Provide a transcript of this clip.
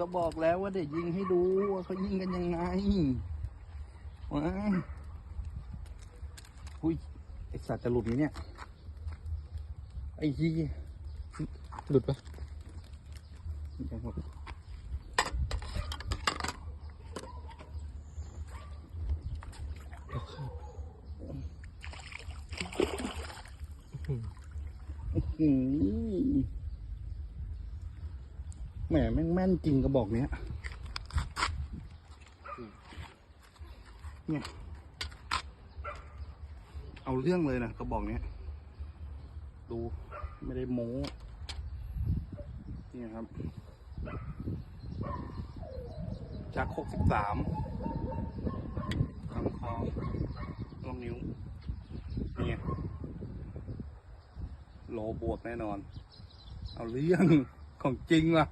ก็บอกแล้วว่าเดี๋ยวยิงให้ดูว่าเขายิงกันยังไงว้ายอุ้ยไอสัตว์จะหลุดไหมเนี่ย ไอ้ยี่หลุดปะยังหลุดอื้อหือ แหมแม่งแม่นจริงกระบอกเนี้ยเนี่ย เอาเรื่องเลยนะกระบอกเนี้ย ดูไม่ได้โม้นี่ครับ จากหกสิบสามลำคอลองนิ้วเนี่ยโลบวกแน่นอน เอาเรื่องของจริงว่ะ